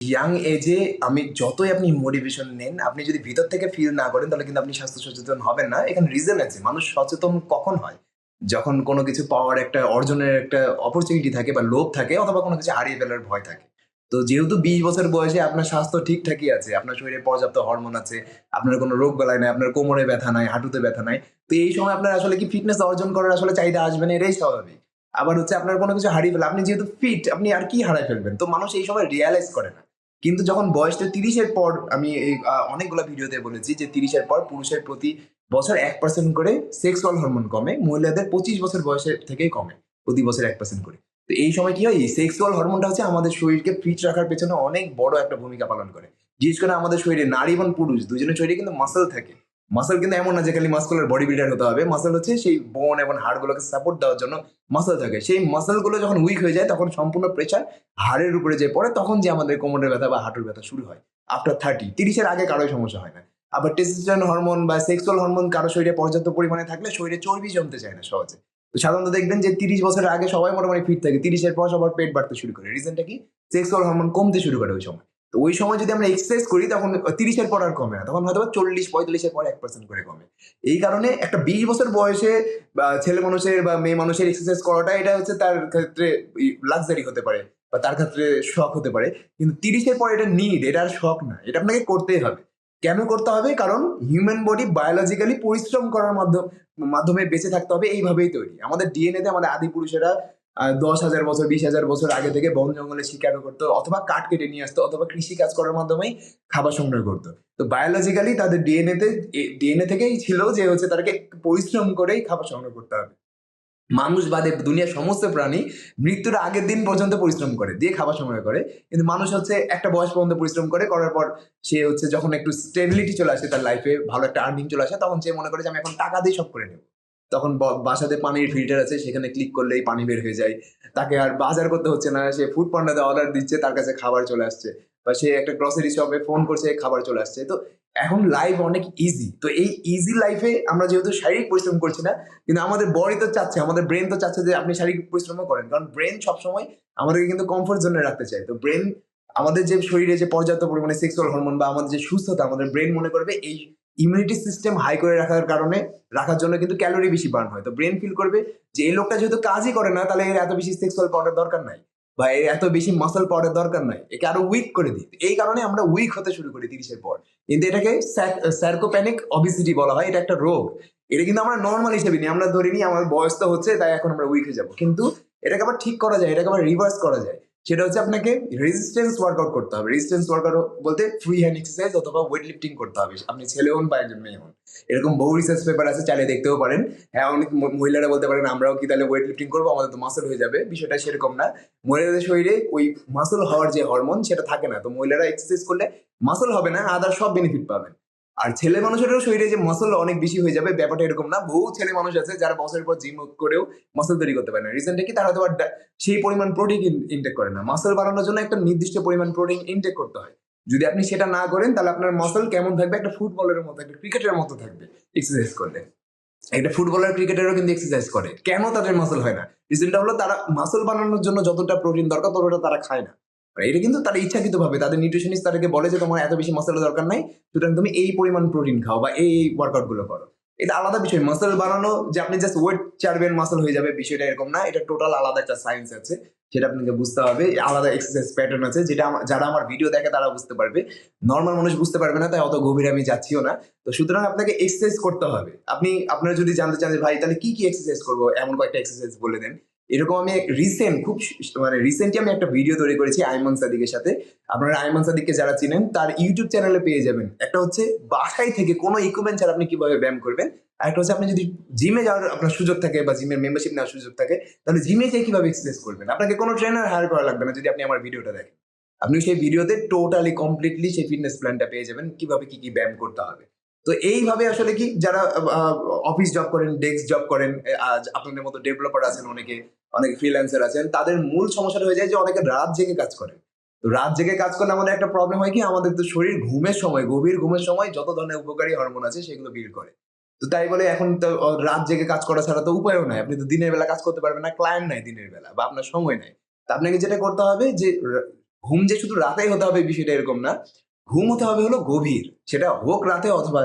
Young এজে আমি যতই আপনি মোটিভেশন নেন, আপনি যদি ভিতর থেকে ফিল না করেন, তাহলে কিন্তু আপনি স্বাস্থ্য সচেতন হবেন না। এখানে রিজন আছে, মানুষ সচেতন কখন হয়? যখন কোনো কিছু পাওয়ার একটা, অর্জনের একটা অপরচুনিটি থাকে বা লোভ থাকে, অথবা কোনো কিছু হারিয়ে ফেলার ভয় থাকে। তো যেহেতু বিশ বছর বয়সে আপনার স্বাস্থ্য ঠিকঠাকই আছে, আপনার শরীরে পর্যাপ্ত হরমোন আছে, আপনার কোনো রোগ বেলায় নাই, আপনার কোমরে ব্যথা নাই, হাঁটুতে ব্যথা নাই, তো এই সময় আপনার আসলে কি ফিটনেস অর্জন করার আসলে চাহিদা আসবে না, এটাই স্বাভাবিক। আবার হচ্ছে আপনার কোনো কিছু হারিয়ে ফেলে, আপনি যেহেতু ফিট আপনি আর কি হারাই ফেলবেন? তো মানুষ এই সময় রিয়ালাইজ করে না। কিন্তু যখন বয়সটা তিরিশের পর আমি অনেকগুলো ভিডিওতে বলেছি যে তিরিশের পর পুরুষের প্রতি বছর এক পার্সেন্ট করে সেক্সুয়াল হরমোন কমে, মহিলাদের পঁচিশ বছর বয়সের থেকেই কমে প্রতি বছর এক পার্সেন্ট করে। তো এই সময় কি হয়? সেক্সুয়াল হরমোনটা হচ্ছে আমাদের শরীরকে ফিট রাখার পেছনে অনেক বড় একটা ভূমিকা পালন করে। বিশেষ করে আমাদের শরীরে নারী এবং পুরুষ, দুজনের শরীরে কিন্তু মাসেল থাকে। মাসেল কিন্তু এমন না যে খালি মাস্কুলার বডি বিল্ডার হতে হবে। মাসেল হচ্ছে সেই বোন এবং হাড়গুলোকে সাপোর্ট দেওয়ার জন্য মাসেল থাকে। সেই মাসেলগুলো যখন উইক হয়ে যায়, তখন সম্পূর্ণ প্রেশার হাড়ের উপরে যে পড়ে, তখন যে আমাদের কোমরের ব্যথা বা হাঁটুর ব্যথা শুরু হয়। আফটার থার্টি তিরিশের আগে কারোই সমস্যা হয় না। আবার টেস্টোস্টেরন হরমোন বা সেক্সুয়াল হরমোন কারও শরীরে পর্যাপ্ত পরিমাণে থাকলে শরীরে চর্বি জমতে চায় না সহজে। তো সাধারণত দেখবেন যে তিরিশ বছরের আগে সবাই মোটামুটি ফিট থাকে। তিরিশের পর সবার পেট বাড়তে শুরু করে। রিজনটা কি? সেক্সুয়াল হরমোন কমতে শুরু করে ওই সময়। তো ওই সময় যদি আমরা এক্সারসাইজ করি, তখন তিরিশের পর আর কমে না। তখন হয়তো চল্লিশ, পঁয়তাল্লিশের পর এক পার্সেন্ট করে কমে। এই কারণে একটা বিশ বছর বয়সে ছেলে মানুষের বা মেয়ে মানুষের এক্সারসাইজ করাটা, এটা হচ্ছে তার ক্ষেত্রে লাক্সারি হতে পারে, বা তার ক্ষেত্রে শখ হতে পারে। কিন্তু তিরিশের পর এটা নিড এটা আর শখ না, এটা আপনাকে করতেই হবে। কেন করতে হবে? কারণ হিউম্যান বডি বায়োলজিক্যালি পরিশ্রম করার মাধ্যম, মাধ্যমে বেঁচে থাকতে হবে, এইভাবেই তৈরি। আমাদের ডিএনএতে আমাদের আদি পুরুষেরা দশ হাজার বছর, বিশ হাজার বছর আগে থেকে বন জঙ্গলে শিকার করতো অথবা কাঠ কেটে নিয়ে আসতো অথবা কৃষি কাজ করার মাধ্যমেই খাবার সংগ্রহ করতো। তো বায়োলজিক্যালি তাদের ডিএনএতে ডিএনএ থেকেই ছিল যে হচ্ছে তাদেরকে পরিশ্রম করেই খাবার সংগ্রহ করতে হবে। মানুষ বাদে দুনিয়ার সমস্ত প্রাণী মৃত্যুর আগের দিন পর্যন্ত পরিশ্রম করে, দিয়ে খাবার সংগ্রহ করে। কিন্তু মানুষ হচ্ছে একটা বয়স পর্যন্ত পরিশ্রম করে, করার পর সে হচ্ছে যখন একটু স্টেবিলিটি চলে আসে তার লাইফে ভালো একটা আর্নিং চলে আসে, তখন সে মনে করে যে আমি এখন টাকা দিয়ে সব করে নেব। তখন বাসাতে পানির ফিল্টার আছে, সেখানে ক্লিক করলেই পানি বের হয়ে যায়। তাকে আর বাজার করতে হচ্ছে না, সে ফুড পান্ডাতে অর্ডার দিচ্ছে, তার কাছে খাবার চলে আসছে। বা সে একটা গ্রসারি শপে ফোন করছে, খাবার চলে আসছে। তো এখন লাইফ অনেক ইজি তো এই ইজি লাইফে আমরা যেহেতু শারীরিক পরিশ্রম করছি না, কিন্তু আমাদের বডি তো চাচ্ছে, আমাদের ব্রেন তো চাচ্ছে যে আপনি শারীরিক পরিশ্রমও করেন। কারণ ব্রেন সবসময় আমাদেরকে কিন্তু কমফোর্ট জোনে রাখতে চায়। তো ব্রেন আমাদের যে শরীরে যে পর্যাপ্ত পরিমাণে সেক্সুয়াল হরমোন বা আমাদের যে সুস্থতা, আমাদের ব্রেন মনে করবে এই ইমিউনিটি সিস্টেম হাই করে রাখার কারণে রাখার জন্য কিন্তু ক্যালোরি বেশি বার্ন হয়। তো ব্রেন ফিল করবে যে এই লোকটা যেহেতু কাজই করে না, তাহলে এর এত বেশি সেক্সুয়াল পাওয়ার দরকার নাই বা এর এত বেশি মাসল পাওয়ার দরকার নাই, একে আরও উইক করে দিই। এই কারণে আমরা উইক হতে শুরু করি তিরিশের পর। কিন্তু এটাকে স্যারকোপ্যানিক অবিসিটি বলা হয়, এটা একটা রোগ। এটা কিন্তু আমরা নর্মাল হিসেবে নিই, আমরা ধরে নিই আমার বয়স তো হচ্ছে, তাই এখন আমরা উইক হয়ে যাব। কিন্তু এটাকে আবার ঠিক করা যায়, এটাকে আবার রিভার্স করা যায়। সেটা হচ্ছে আপনাকে রেজিস্ট্যান্স ওয়ার্কআউট করতে হবে। রেজিস্ট্যান্স ওয়ার্কআউট বলতে ফ্রি হ্যান্ড এক্সারসাইজ অথবা ওয়েট লিফটিং করতে হবে। আপনি ছেলে হন বা একজন মেয়ে হন। এরকম বহু রিসার্চ পেপার আছে চালিয়ে দেখতেও পারেন। হ্যাঁ অনেক মহিলারা বলতে পারেন, আমরাও কি তাহলে ওয়েট লিফটিং করব? আমাদের তো মাসল হয়ে যাবে। বিষয়টা সেরকম না। মহিলাদের শরীরে ওই মাসল হওয়ার যে হরমোন সেটা থাকে না। তো মহিলারা এক্সারসাইজ করলে মাসল হবে না, আদার সব বেনিফিট পাবেন। আর ছেলে মানুষেরও শরীরে যে মাসল অনেক বেশি হয়ে যাবে, ব্যাপারটা এরকম না। বহু ছেলে মানুষ আছে যারা বছরের পর জিম করেও মাসল তৈরি করতে পারে না। রিজনটা কি তারা হয়তো সেই পরিমাণ প্রোটিন ইনটেক করে না। মাসল বাড়ানোর জন্য একটা নির্দিষ্ট পরিমাণ প্রোটিন ইনটেক করতে হয়। যদি আপনি সেটা না করেন, তাহলে আপনার মাসল কেমন থাকবে? একটা ফুটবলের মতো, একটা ক্রিকেটের মতো থাকবে এক্সারসাইজ করলে। একটা ফুটবলার ক্রিকেটারও কিন্তু এক্সারসাইজ করে। কেন তাদের মাসল হয় না? রিজনটা হলো তারা মাসল বানানোর জন্য যতটা প্রোটিন দরকার, ততটা তারা খায় না। এটা কিন্তু তারা ইচ্ছাকৃত ভাবে তাদের নিউট্রিশনিস্ট তাদেরকে বলে যে তোমার এত বেশি মাসেলের দরকার নাই, সুতরাং তুমি এই পরিমাণ প্রোটিন খাও বা এই ওয়ার্কআউটগুলো করো। এটা আলাদা বিষয় মাসেল বানানো, যে আপনি জাস্ট ওয়েট চারবেন মাসেল হয়ে যাবে, বিষয়টা এরকম না, এটা টোটাল আলাদা একটা সায়েন্স আছে সেটা আপনাকে বুঝতে হবে, আলাদা এক্সারসাইজ প্যাটার্ন আছে, যেটা যারা আমার ভিডিও দেখে তারা বুঝতে পারবে। নর্মাল মানুষ বুঝতে পারবে না, তাই অত গভীরে আমি যাচ্ছিও না। তো সুতরাং আপনাকে এক্সারসাইজ করতে হবে। আপনি, আপনারা যদি জানতে চান ভাই তাহলে কি কি এক্সারসাইজ করব, এমন কয়েকটা এক্সারসাইজ বলে দেন। এরকম আমি রিসেন্ট খুব মানে রিসেন্টলি আমি একটা ভিডিও তৈরি করেছি আইমান সাদিকের সাথে। আপনারা আইমান সাদিককে যারা চিনেন, তার ইউটিউব চ্যানেলে পেয়ে যাবেন। একটা হচ্ছে বাসায় থেকে কোনো ইকুইপমেন্ট ছাড়া আপনি কীভাবে ব্যায়াম করবেন, আর একটা হচ্ছে আপনি যদি জিমে যাওয়ার আপনার সুযোগ থাকে বা জিমের মেম্বারশিপ নেওয়ার সুযোগ থাকে, তাহলে জিমে যেয়ে কীভাবে এক্সারসাইজ করবেন? আপনাকে কোনো ট্রেনার হায়ার করা লাগবে না যদি আপনি আমার ভিডিওটা দেখেন। আপনি সেই ভিডিওতে টোটালি কমপ্লিটলি সেই ফিটনেস প্ল্যানটা পেয়ে যাবেন, কীভাবে কি কি ব্যায়াম করতে হবে। তো এইভাবে আসলে কি যারা অফিস জব করেন ডেস্ক জব করেন আপনাদের মতো ডেভেলপার আছেন, অনেকে, অনেক ফ্রিল্যান্সার আছেন, তাদের মূল সমস্যাটা হয়ে যায় যে অনেকে রাত জেগে কাজ করেন তো রাত জেগে কাজ করলে আমাদের একটা প্রবলেম হয় কি? আমাদের তো শরীর ঘুমের সময়, গভীর ঘুমের সময় যত ধরনের উপকারী হরমোন আছে সেগুলো বিল করে। তো তাই বলে এখন তো রাত জেগে কাজ করা ছাড়া তো উপায়ও নাই। আপনি তো দিনের বেলা কাজ করতে পারবেন না ক্লায়েন্ট নাই দিনের বেলা বা আপনার সময় নাই। তা আপনাকে যেটা করতে হবে যে ঘুম যে শুধু রাতেই হতে হবে বিষয়টা এরকম না ঘুম হতে হবে হলো গভীর, সেটা হোক রাতে অথবা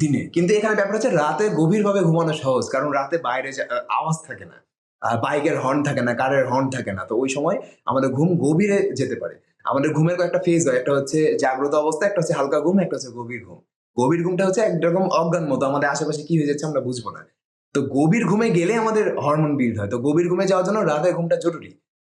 দিনে। কিন্তু এখানে ব্যাপার হচ্ছে রাতে গভীরভাবে ঘুমানো সহজ, কারণ রাতে বাইরে আওয়াজ থাকে না বাইকের হর্ন থাকে না, কারের হর্ন থাকে না। তো ওই সময় আমাদের ঘুম গভীরে যেতে পারে। আমাদের ঘুমের কয়েকটা ফেজ হয়, একটা হচ্ছে জাগ্রত অবস্থা, একটা হচ্ছে হালকা ঘুম, একটা হচ্ছে গভীর ঘুম। গভীর ঘুমটা হচ্ছে একরকম অজ্ঞান মতো, আমাদের আশেপাশে কি হয়ে যাচ্ছে আমরা বুঝব না। তো গভীর ঘুমে গেলে আমাদের হরমোন বিল্ড হয়। তো গভীর ঘুমে যাওয়ার জন্য রাতের ঘুমটা জরুরি।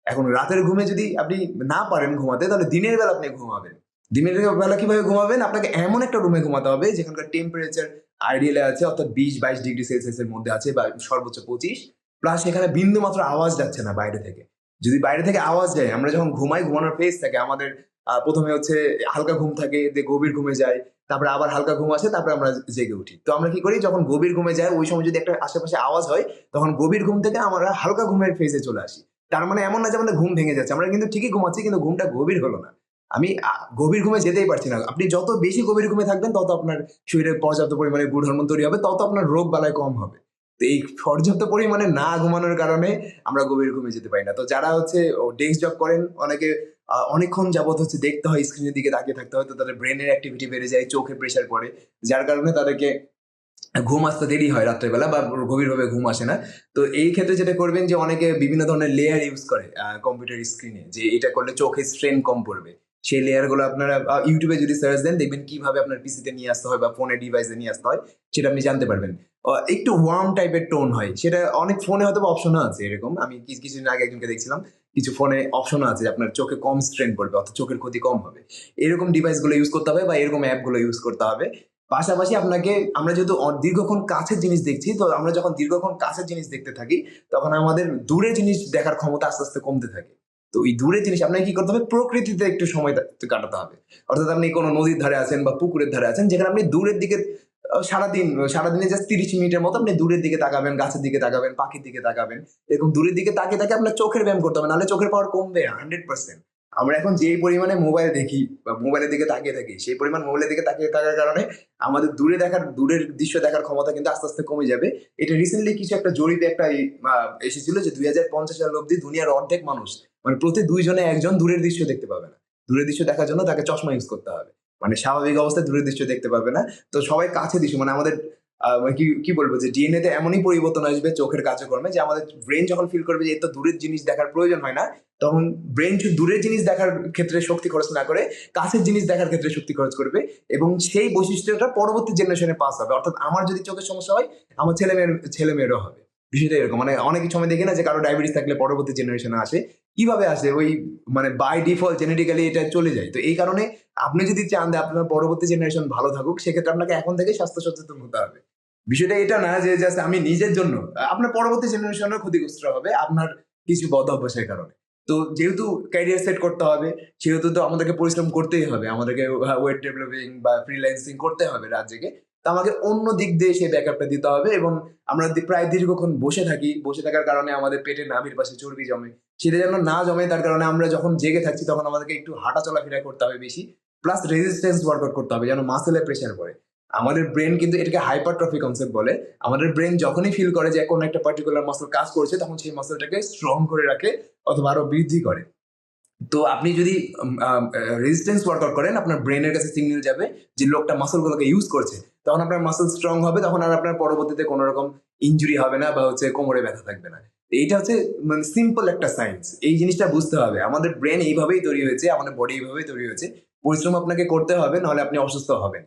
এখন রাতের ঘুমে যদি আপনি না পারেন ঘুমাতে, তাহলে দিনের বেলা আপনি ঘুমাবেন। দিনের বেলা কীভাবে ঘুমাবেন? আপনাকে এমন একটা রুমে ঘুমাতে হবে, যেখানকার টেম্পারেচার আইডিয়ালে আছে, অর্থাৎ বিশ, বাইশ ডিগ্রি সেলসিয়াস এর মধ্যে আছে বা সর্বোচ্চ পঁচিশ। প্লাস এখানে বিন্দু মাত্র আওয়াজ যাচ্ছে না বাইরে থেকে। যদি বাইরে থেকে আওয়াজ যায়, আমরা যখন ঘুমাই, ঘুমানোর ফেস থাকে, আমাদের প্রথমে হচ্ছে হালকা ঘুম থাকে দিয়ে গভীর ঘুমে যায় তারপরে আবার হালকা ঘুম আসে, তারপরে আমরা জেগে উঠি। তো আমরা কি করি, যখন গভীর ঘুমে যাই, ওই সময় যদি একটা আশেপাশে আওয়াজ হয়, তখন গভীর ঘুম থেকে আমরা হালকা ঘুমের ফেজে চলে আসি। তার মানে এমন না যে আমাদের ঘুম ভেঙে যাচ্ছে, আমরা কিন্তু ঠিকই ঘুমাচ্ছি, কিন্তু ঘুমটা গভীর হলো না। আমি গভীর ঘুমে যেতেই পারছি না। আপনি যত বেশি গভীর ঘুমে থাকবেন, তত আপনার শরীরে পর্যাপ্ত পরিমাণে গুড হরমোন তৈরি হবে, তত আপনার রোগ বালায় কম হবে। তো এই পর্যাপ্ত পরিমাণে না ঘুমানোর কারণে আমরা গভীর ঘুমে যেতে পারি না। তো যারা হচ্ছে ডেস্ক জব করেন, অনেকে অনেকক্ষণ যাবত হচ্ছে দেখতে হয় স্ক্রিনের দিকে তাকিয়ে থাকতে হয়, তো তাদের ব্রেনের অ্যাক্টিভিটি বেড়ে যায়, চোখে প্রেশার পড়ে। যার কারণে তাদেরকে ঘুম আসতে দেরি হয় রাত্রেবেলা বা গভীরভাবে ঘুম আসে না। তো এই ক্ষেত্রে যেটা করবেন যে, অনেকে বিভিন্ন ধরনের লেয়ার ইউজ করে কম্পিউটার স্ক্রিনে যে এটা করলে চোখে স্ট্রেন কম পড়বে। সেই লেয়ারগুলো আপনারা ইউটিউবে যদি সার্চ দেন, দেখবেন কীভাবে আপনার পিসিতে নিয়ে আসতে হয় বা ফোনে ডিভাইসে নিয়ে আসতে হয়, সেটা আপনি জানতে পারবেন। একটু ওয়ার্ম টাইপের টোন হয়। সেটা অনেক ফোনে হয়তো অপশনও আছে এরকম। আমি কিছু কিছুদিন আগে একজনকে দেখছিলাম, কিছু ফোনে অপশনও আছে আপনার চোখে কম স্ট্রেন পড়বে, অর্থাৎ চোখের ক্ষতি কম হবে। এরকম ডিভাইসগুলো ইউজ করতে হবে বা এরকম অ্যাপগুলো ইউজ করতে হবে। পাশাপাশি আপনাকে, আমরা যেহেতু দীর্ঘক্ষণ কাছের জিনিস দেখছি, তো আমরা যখন দীর্ঘক্ষণ কাছের জিনিস দেখতে থাকি, তখন আমাদের দূরের জিনিস দেখার ক্ষমতা আস্তে আস্তে কমতে থাকে। তো ওই দূরের জিনিস আপনাকে কি করতে হবে? প্রকৃতিতে একটু সময় কাটাতে হবে। অর্থাৎ আপনি কোনো নদীর ধারে আছেন বা পুকুরের ধারে আছেন, যেখানে আপনি দূরের দিকে সারাদিন, সারাদিনে জাস্ট তিরিশ মিনিটের মতো আপনি দূরের দিকে তাকাবেন, গাছের দিকে তাকাবেন, পাখির দিকে তাকাবেন। এরকম দূরের দিকে তাকিয়ে তাকিয়ে আপনার চোখের ব্যায়াম করতে হবে, নাহলে চোখের পাওয়ার কমবে হান্ড্রেড পার্সেন্ট আমরা এখন যেই পরিমাণে মোবাইল দেখি বা মোবাইলের দিকে তাকিয়ে থাকি, সেই পরিমাণ মোবাইলের দিকে তাকিয়ে থাকার কারণে আমাদের দূরে দেখার, দূরের দৃশ্য দেখার ক্ষমতা কিন্তু আস্তে আস্তে কমে যাবে। এটা রিসেন্টলি কিছু একটা জরিপে একটা এসেছিল যে দুই হাজার পঞ্চাশ সাল অব্দি দুনিয়ার অর্ধেক মানুষ মানে প্রতি দুইজনে একজন দূরের দৃশ্য দেখতে পাবে না। দূরের দৃশ্য দেখার জন্য তাকে চশমা ইউজ করতে হবে। মানে স্বাভাবিক অবস্থায় দূরের দৃশ্য দেখতে পাবে না। তো সবাই কাছে দৃশ্য মানে আমাদের মানে কি কি বলব যে ডিএনএ তে এমনই পরিবর্তন আসবে চোখের কার্যক্রমে যে আমাদের ব্রেন যখন ফিল করবে যে এত দূরের জিনিস দেখার প্রয়োজন হয় না, তখন ব্রেন দূরের জিনিস দেখার ক্ষেত্রে শক্তি খরচ না করে কাছের জিনিস দেখার ক্ষেত্রে শক্তি খরচ করবে এবং সেই বৈশিষ্ট্যটা পরবর্তী জেনারেশনে পাস হবে। অর্থাৎ আমার যদি চোখের সমস্যা হয়, আমার ছেলে মেয়ের ছেলে মেয়েরও হবে। বিষয়টা এরকম। মানে অনেক সময় দেখি না যে কারও ডায়াবেটিস থাকলে পরবর্তী জেনারেশনে আসে। কীভাবে আসে? ওই মানে বাই ডিফল্ট জেনেটিক্যালি এটা চলে যায়। তো এই কারণে আপনি যদি চান যে আপনার পরবর্তী জেনারেশন ভালো থাকুক, সেক্ষেত্রে আপনাকে এখন থেকে স্বাস্থ্য সচেতন হতে হবে। বিষয়টা এটা না যে জাস্ট আমি নিজের জন্য, আপনার পরবর্তী জেনারেশনের ক্ষতিগ্রস্ত হবে আপনার কিছু বদ অভ্যাসের কারণে। তো যেহেতু ক্যারিয়ার সেট করতে হবে, সেহেতু তো আমাদেরকে পরিশ্রম করতেই হবে। আমাদেরকে ওয়েট ডেভেলপিং বা ফ্রিল্যান্সিং করতে হবে জেগে। তো আমাকে অন্য দিক দিয়ে সেই ব্যাকআপটা দিতে হবে এবং আমরা প্রায় দীর্ঘক্ষণ বসে থাকি। বসে থাকার কারণে আমাদের পেটের নাভির পাশে চর্বি জমে। সেটা যেন না জমে, তার কারণে আমরা যখন জেগে থাকছি তখন আমাদেরকে একটু হাঁটা চলাফেরা করতে হবে বেশি। প্লাস রেজিস্ট্যান্স ওয়ার্কআউট করতে হবে যেন মাসেলে প্রেশার পড়ে। আমাদের ব্রেন কিন্তু এটাকে হাইপারট্রফি কনসেপ্ট বলে। আমাদের ব্রেন যখনই ফিল করে যে কোনো একটা পার্টিকুলার মাসল কাজ করছে, তখন সেই মাসলটাকে স্ট্রং করে রাখে অথবা আরও বৃদ্ধি করে। তো আপনি যদি রেজিস্ট্যান্স ওয়ার্কআউট করেন, আপনার ব্রেনের কাছে সিগন্যাল যাবে যে লোকটা মাসলগুলোকে ইউজ করছে। তখন আপনার মাসল স্ট্রং হবে, তখন আর আপনার পরবর্তীতে কোনো রকম ইঞ্জুরি হবে না বা হচ্ছে কোমরে ব্যথা থাকবে না। এইটা হচ্ছে মানে সিম্পল একটা সায়েন্স এই জিনিসটা বুঝতে হবে। আমাদের ব্রেন এইভাবেই তৈরি হয়েছে, আমাদের বডি এইভাবেই তৈরি হয়েছে। পরিশ্রম আপনাকে করতে হবে, নাহলে আপনি অসুস্থ হবেন।